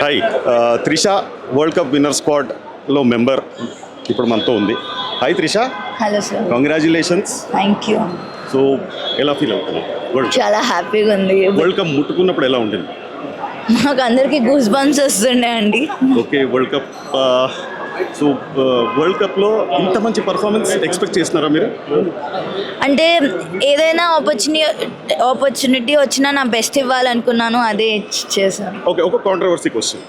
Hi Trisha world cup winner స్క్వాడ్లో member ఇప్పుడు మనతో ఉంది. Hi Trisha hello sir congratulations thank you so ఎలా feel అవుతున్నావు వరల్డ్ చాలా హ్యాపీగా ఉంది. వరల్డ్ కప్ ముట్టుకున్నప్పుడు ఎలా ఉంటుంది మాకు అందరికి గూస్ బంప్స్ వస్తుండే అండి. Okay world cup so world కప్లో ఇంత మంచి పర్ఫార్మెన్స్ ఎక్స్పెక్ట్ చేస్తున్నారా మీరు? అంటే ఏదైనా ఆపర్చునిటీ ఆపర్చునిటీ వచ్చినా నా బెస్ట్ ఇవ్వాలనుకున్నాను అదే చేశాను. ఓకే ఒక కాంట్రవర్సీ క్వశ్చన్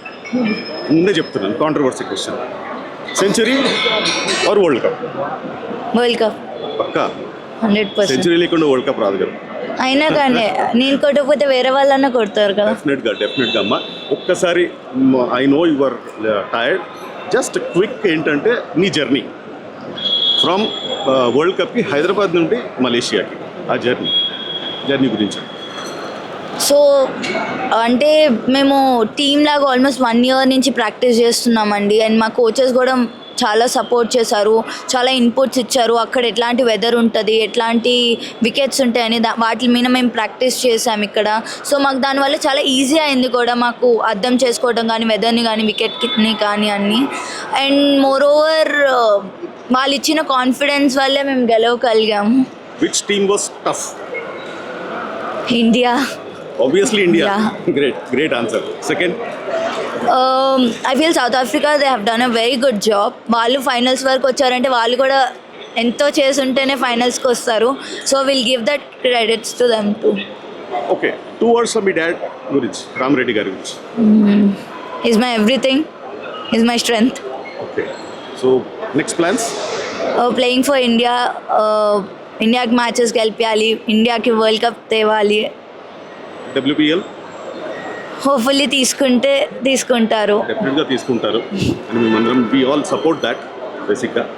ముందే చెప్తున్నాను controversy question century or world cup world cup Pakka? Hundred percent. Century లేకుండా వరల్డ్ కప్ రాదు కదా. అయినా కానీ నేను కొట్టకపోతే వేరే వాళ్ళన్నా కొడతారు కదా. డెఫినెట్గా డెఫినెట్గా అమ్మా. ఒక్కసారి I know your tired just quick ఏంటంటే నీ జర్నీ ఫ్రమ్ వరల్డ్ కప్కి హైదరాబాద్ నుండి మలేషియాకి ఆ జర్నీ జర్నీ గురించి. సో అంటే మేము టీమ్ లాగా ఆల్మోస్ట్ వన్ ఇయర్ నుంచి ప్రాక్టీస్ చేస్తున్నామండి. అండ్ మా కోచెస్ కూడా చాలా సపోర్ట్ చేశారు. చాలా ఇన్పుట్స్ ఇచ్చారు. అక్కడ ఎట్లాంటి వెదర్ ఉంటుంది ఎట్లాంటి వికెట్స్ ఉంటాయని దా వాటి మీద మేము ప్రాక్టీస్ చేసాం ఇక్కడ. సో మాకు దానివల్ల చాలా ఈజీ అయింది కూడా మాకు అర్థం చేసుకోవడం కానీ వెదర్ని కానీ వికెట్ని కానీ అన్ని. అండ్ మోర్ ఓవర్ వాళ్ళు ఇచ్చిన కాన్ఫిడెన్స్ వల్లే మేము గెలవగలిగాము. Which team was tough India obviously India Yeah. Great great answer second I feel South Africa they have done a very good job వాళ్ళు ఫైనల్స్ వరకు వచ్చారంటే వాళ్ళు కూడా ఎంతో చేసుంటేనే ఫైనల్స్కి వస్తారు. So will give that credits to them to okay two words me dad గురించి రామరెడ్డి గారి గురించి. Is my everything is my strength okay so next plans playing for India ఇండియాకి మ్యాచెస్ గెలిపించాలి ఇండియాకి వరల్డ్ కప్ తేవాలి. డబ్ల్యూపీఎల్ హోప్ఫుల్లీ తీసుకుంటే తీసుకుంటారు. డెఫినెట్గా తీసుకుంటారు. అండ్ మేమందరం వీ ఆల్ సపోర్ట్ దాట్ బేసిక్గా